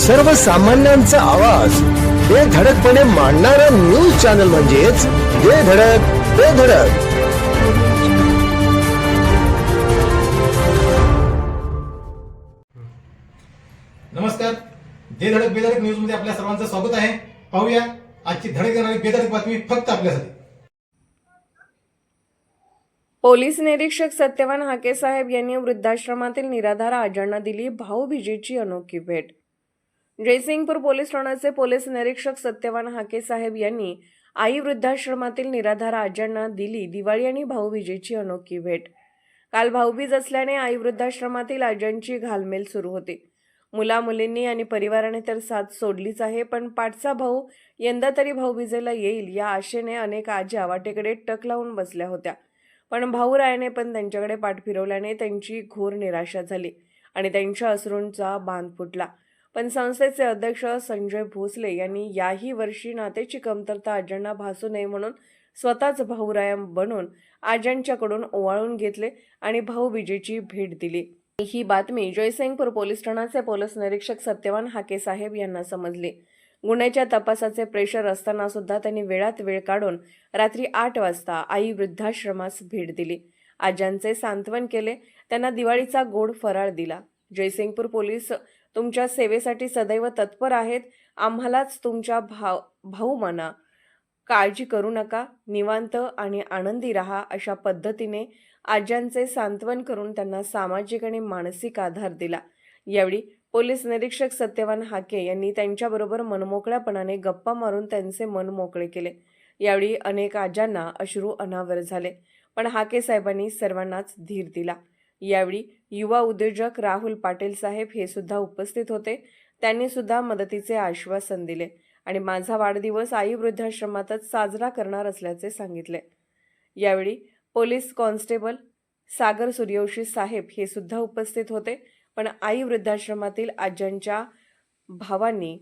सर्वसामान्यांचा आवाज. बेधडकपणे मांडणारा न्यूज चॅनल म्हणजेच बेधडक बेधडक नमस्कार. दे धडक बेधडक न्यूजमध्ये आपल्या सर्वांचं स्वागत आहे. पाहूया आजची धडक देणारी बेधडक बातमी फक्त आपल्यासाठी. पोलीस निरीक्षक सत्यवान हाकेसाहेब यांनी वृद्धाश्रमातील निराधार आजांना दिली भाऊबीजेची अनोखी भेट. जयसिंगपूर पोलीस ठाण्याचे पोलीस निरीक्षक सत्यवान हाकेसाहेब यांनी आई वृद्धाश्रमातील निराधार आजांना दिली दिवाळी आणि भाऊबीजेची अनोखी भेट. काल भाऊबीज असल्याने आई वृद्धाश्रमातील आजांची घालमेल सुरू होती. मुला मुलींनी आणि परिवाराने तर साथ सोडलीच आहे पण पाठचा भाऊ यंदा तरी भाऊबीजेला येईल या आशेने अनेक आज्या वाटेकडे टक लावून बसल्या होत्या. पण भाऊरायाने पण त्यांच्याकडे पाठ फिरवल्याने त्यांची घोर निराशा झाली आणि त्यांच्या अश्रूंचा बांध फुटला. पण संस्थेचे अध्यक्ष संजय भोसले यांनी याही वर्षी नातेची कमतरता आजांना भासू नये म्हणून स्वतःच भाऊराया बनून आजांच्याकडून ओवाळून घेतले आणि भाऊबीजेची भेट दिली. ही बातमी जयसिंगपूर पोलीस ठाण्याचे पोलीस निरीक्षक सत्यवान हाके साहेब यांना समजली. गुन्ह्याच्या तपासाचे प्रेशर असताना सुद्धा त्यांनी वेळात वेळ काढून रात्री आठ वाजता आई वृद्धाश्रमास भेट दिली. आजांचे सांत्वन केले त्यांना दिवाळीचा गोड फराळ दिला. जयसिंगपूर पोलीस तुमच्या सेवेसाठी सदैव तत्पर आहेत. आम्हालाच तुमच्या भाव भाऊ म्हणा. काळजी करू नका. निवांत आणि आनंदी राहा अशा पद्धतीने आज्यांचे सांत्वन करून त्यांना सामाजिक आणि मानसिक आधार दिला. यावेळी पोलीस निरीक्षक सत्यवान हाके यांनी त्यांच्याबरोबर मनमोकळ्यापणाने गप्पा मारून त्यांचे मन मोकळे केले. यावेळी अनेक आजांना अश्रू अनावर झाले. पण हाके साहेबांनी सर्वांनाच धीर दिला. यावेळी युवा उद्योजक राहुल पाटील साहेब हे सुद्धा उपस्थित होते. त्यांनी सुद्धा मदतीचे आश्वासन दिले आणि माझा वाढदिवस आई वृद्धाश्रमातच साजरा करणार असल्याचे सांगितले. यावेळी पोलीस कॉन्स्टेबल सागर सूर्यवंशी साहेब हे सुद्धा उपस्थित होते. पण आई वृद्धाश्रमातील आजांच्या भावांनी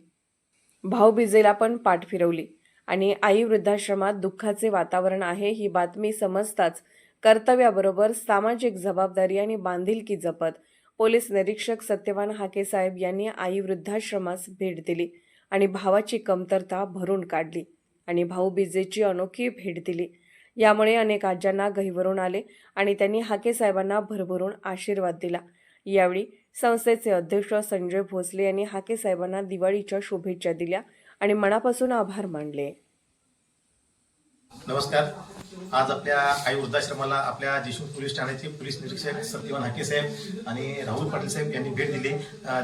भाऊबीजेला पण पाठ फिरवली आणि आई वृद्धाश्रमात दुःखाचे वातावरण आहे ही बातमी समजताच कर्तव्याबरोबर सामाजिक जबाबदारी आणि बांधिलकी जपत पोलीस निरीक्षक सत्यवान हाके साहेब यांनी आई वृद्धाश्रमास भेट दिली आणि भावाची कमतरता भरून काढली आणि भाऊबीजेची अनोखी भेट दिली. यामुळे अनेक आज्यांना गहिवरून आले आणि त्यांनी हाके साहेबांना भरभरून आशीर्वाद दिला. यावेळी संस्थेचे अध्यक्ष संजय भोसले यांनी हाके साहेबांना दिवाळीच्या शुभेच्छा दिल्या आणि मनापासून आभार मानले. नमस्कार. आज आपल्या आई वृद्धाश्रमाला आपल्या जिशू पोलीस ठाण्याचे पोलीस निरीक्षक सत्यवान हाके साहेब आणि राहुल पाटील साहेब यांनी भेट दिली.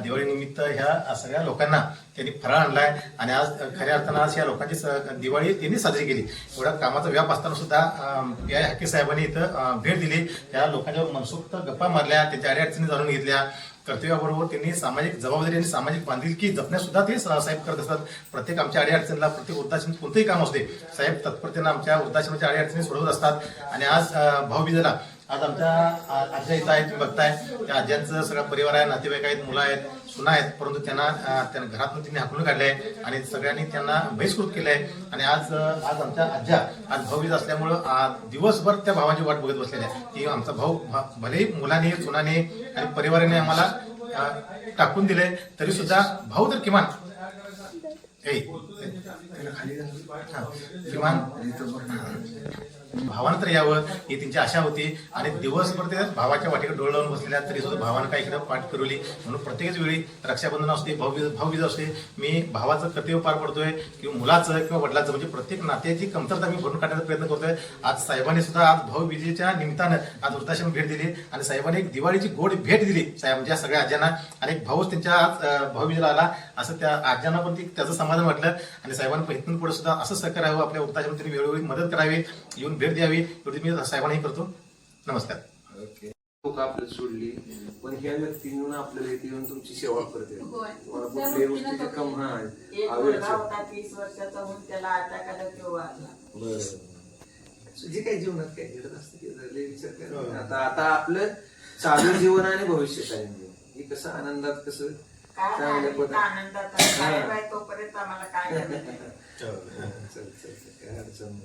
दिवाळीनिमित्त ह्या सगळ्या लोकांना त्यांनी फराळ आणलाय आणि आज खऱ्या अर्थानं आज या लोकांची दिवाळी त्यांनी साजरी केली. एवढा कामाचा व्याप असताना सुद्धा अं, या हाके साहेबांनी इथं भेट दिली. त्या लोकांच्या मनसोक्त गप्पा मारल्या त्यांच्या अडीअडचणी जाणून घेतल्या. कर्तव्याबरोबर त्यांनी सामाजिक जबाबदारी आणि सामाजिक बांधिलकी जपण्यास सुद्धा ते साहेब करत असतात. प्रत्येक आमच्या अडीअडचणीला प्रत्येक वृद्धाश्रम कोणतंही काम असते साहेब तत्परतेनं आमच्या वृद्धाश्रमाच्या अडीअडचणी सोडवत असतात. आणि आज अं, भाऊबीजेला आज आमच्या आ- आज्या इथं आहेत तुम्ही बघताय त्या आज्यांचं सगळा परिवार आहे नातेवाईक आहेत मुलं आहेत सुना आहेत परंतु त्यांना त्यांना घरातून त्यांनी हाकलून काढले आणि सगळ्यांनी त्यांना बहिष्कृत केलंय. आणि आज आज आमच्या आज्या आज भाऊबीज असल्यामुळं आज दिवसभर त्या भावाची वाट बघत बसलेल्या आहे की आमचा भाऊ भा- भलेही मुलाने सुनाने आणि परिवाराने आम्हाला टाकून दिले तरी सुद्धा भाऊ तर किमान. किमान. भावानं तर यावं ही त्यांची आशा होती. आणि दिवसभर ते भावाच्या वाटेकडे डोळ लावून बसलेल्या तरी सुद्धा भावानं काय इकडे पाठ फिरवली म्हणून प्रत्येकच वेळी रक्षाबंधन असते भाऊ भाऊबीज असते. मी भावाचं कर्तव्य पार पडतोय किंवा मुलाचं किंवा वडिलाचं म्हणजे प्रत्येक नात्याची कमतरता मी भरून काढण्याचा प्रयत्न करतोय. आज साहेबांनी सुद्धा आज भाऊबीजेच्या निमित्तानं आज वृद्धाश्रम भेट दिली. आणि साहेबांनी एक दिवाळीची गोड भेट दिली साहेब म्हणजे ज्या सगळ्या आज्यांना. आणि एक भाऊच त्यांच्या आज भाऊबीजेला आला. असं त्या आज्यांना पण त्याचं समाधान वाटलं. आणि साहेबांनी इथून पुढे सुद्धा असं सहकार्य हवं आपल्या वृद्धाश्रम त्यांनी वेळोवेळी मदत करावी. येऊन भेट द्यावी एवढी मी साहेबांनाही करतो. नमस्कार. लोक आपल्याला सोडली पण ह्या व्यक्तीने येऊन आपल्याला इथे येऊन तुमची सेवा करते. तुम्हाला कुठल्याही गोष्टीची कम हा तीस वर्षाचा होऊन त्याला अटॅक आला तो वारला. बरं. जे काही जीवनात काय घडत असतं ते लय विचार करा. आता आता आपलं चालू जीवन आणि भविष्य काय म्हणजे? हे कसं आनंदात कसं? चांगल्या नाही, इथं पद्धतीने आनंदात तोपर्यंत आम्हाला काय. चल चल चल, काय अडचण?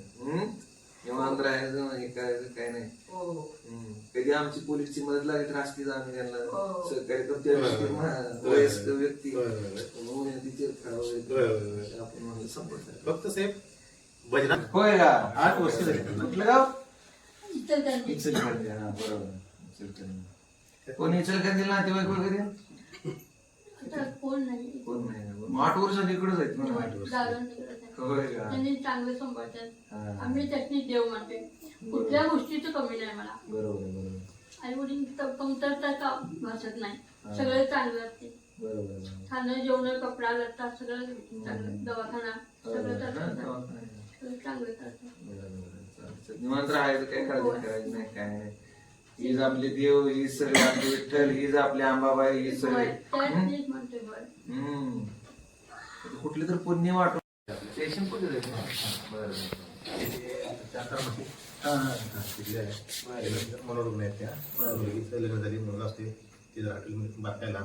निवांत राहायचं हे करायचं काय नाही. हो हो. हम्म. कधी आमची पोलीसची मदत लागली तर असतीच आम्ही त्यांना हो. सहकार्य करतो होय, होय. मा- वयस्कर व्यक्ती. होय, होय, होय. म्हणून तिचे खेळावं होय, होय, होय. आपण म्हणलं संपर्क फक्त भजना होय का? आठ वर्ष झाली. कुठलं गाव? इचलकरंजी. हा बरोबर. इचलकरंजी. कोणी इचलकरंजी नातेवाईक वगैरे? कोण नाही कोण नाही ना. मग आठ वर्ष इकडेच आहेत ना आठ वर्ष दारण तिकडे आहे. होय का त्यांनी चांगले सांभाळतात हा. आम्ही त्यातनी देव म्हणते कुठल्या गोष्टीचं कमी नाही मला बरोबर आहे, बरोबर आहे. आई वडील कमतरता का भासत नाही सगळं चांगलं असते बरोबर आहे, बरोबर आहे. खाणं जेवण कपडा लत्ता सगळं चांगलं दवाखाना सगळं हा, चांगलं दवाखाना. सगळं चांगलं बरोबर आहे. चालतं. निवांत राहायचं काय काळजी करायची नाही काय नाही हीच आपले देव ही सगळे आपले विठ्ठल हीच आपले आंबाबाई ही सगळे. हम्म. कुठली तर पुण्य वाटून पेशंट कुठे जायचं बरं. मनोरुग्ण आहेत त्या मुलगीचं लग्न झाली मुलगा असते ती जर हॉटेल बारकायला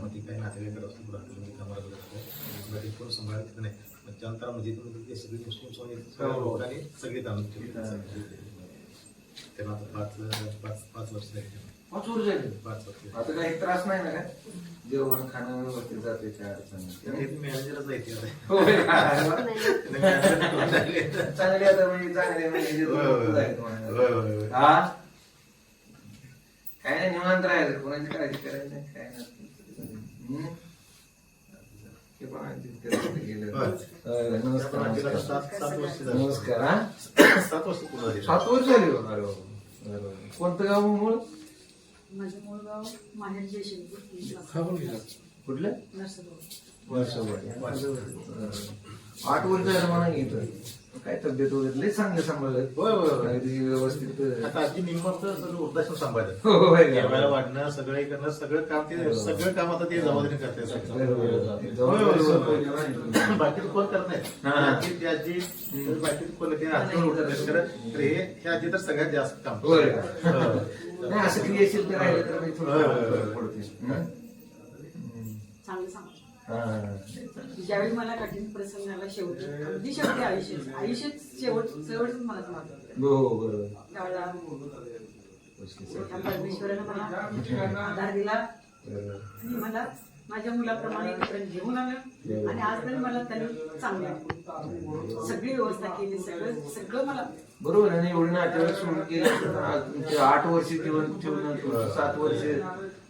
मग ती काही नातेवाईकडे असते पुढे हॉटेलमध्ये कामाला कोण सांभाळत नाही मग त्यानंतर म्हणजे इथून ते सगळी मुस्लिम सगळी तांदूळ त्यांना आता पाच पाच पाच वर्ष झाली पाच वर्ष झाली. पाच वर्ष आता काही त्रास नाही ना काय जेवण खाणं व्यवस्थित जाते काय अडचण नाही. मॅनेजरच आहे ती आता. होय का? manager झाली. चांगली आता म्हणजे चांगली म्हणजे होय, होय, होय. आहेत म्हणा. होय, होय, होय. हा काय नाही निवांत राहायचं कोणाची काळजी करायची नाही काय नाही हम्म? हे पण आहे तिथे रस्ते गेले. होय. होय, नमस्कार. सात सात वर्ष हा सात पूर्ण झाली सात वर्ष झाली. अरे. कोणतं गाव मूळ माझं मूळ गाव माहेर कुठलं वर्षभर आठ वर्ष झालं मला इथं काय तब्येत वगैरे लय चांगलं सांभाळलं होय, होय, होय. अगदी व्यवस्थित आता आधी निम्माचं सगळं वृद्धाश्रम सांभाळतात हो? जेवायला वाढणं सगळं हे करणं सगळं काम ते सगळं काम आता ते जबाबदारी करते. बाकीचं कोण करत नाही हा. बाकी ती आजी तर बाकीचं कोण ते उठत तर हे हे आजी तर सगळ्यात जास्त काम होय? हो. नाही असं क्रियाशील तर राहिलं तर काही थोडं होय, होय. पडते. हं? चांगलं सांग हा. ज्यावेळी मला कठीण प्रसंग आला शेवटी अगदी शेवटी आयुष्य आयुष्य शेवट शेवट मला हो हो, परमेश्वरानं मला आधार दिला. आणि मला माझ्या मुलाप्रमाणे इथपर्यंत घेऊन आलं. आणि आजपर्यंत मला त्यांनी चांगलं सगळी व्यवस्था केली सगळं सगळं मला बरोबर आहे ना एवढे नातेवाईक सोडून गेले आज तुमचे आठ वर्ष जीवन तुमचं सात वर्ष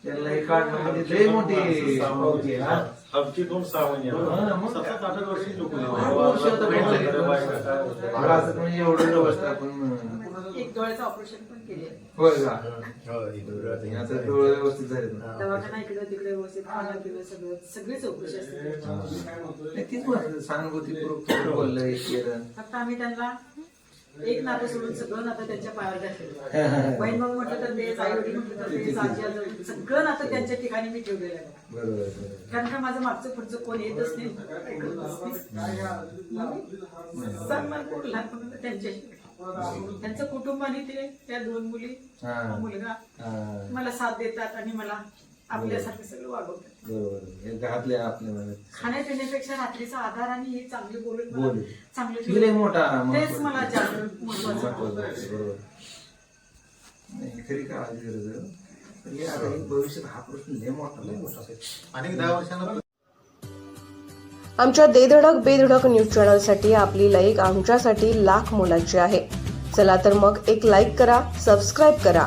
त्यांना हे काढणं म्हणजे लय मोठी हा? आमची दोन हा मग? सतत आठ वर्षी लोक आता. मला असं एवढं व्यवस्थापन एक डोळ्याचं ऑपरेशन पण केले होय का? हो, आता डोळे व्यवस्थित झाले ना. दवाखाना इकडं तिकडे व्यवस्थित खाणं पिणं सगळं सगळी चौकशी असते नाही, तीच थोडं बोललं फक्त आम्ही त्यांना एक नातं सोडून सगळं नातं त्यांच्या पायावर बहीण मग म्हटलं तर तेच आई वडील म्हटलं तर तेच आजी आजोबा सगळं नातं त्यांच्या ठिकाणी मी ठेवलेलं आहे. कारण का माझं मागचं पुढचं कोण येतच नाही. सन्मान लहानपणाला त्यांच्याशी. त्यांचं कुटुंब आणि ते त्या दोन मुली मुलगा. मला साथ देतात आणि मला आपल्यासारखं सगळं वागवतात. बरोबर. घातले आपल्या मनात खाण्यापिण्यापेक्षा रात्रीचा आधार आणि हे चांगले बोलून मला. चांगलं ही लय मोठा तेच मला जास्त महत्वाचं महत्वाचं आहे, बरोबर. नाही खरी काळजी गरज आहे. पण हे आता हे भविष्यात हा प्रश्न लय मोठा लय मोठा आहे. अनेक दहा वर्षांना आमच्या देधडक बेधडक न्यूज चॅनलसाठी आपली लाईक आमच्यासाठी लाख मोलाची आहे. चला तर मग एक लाईक करा सबस्क्राईब करा.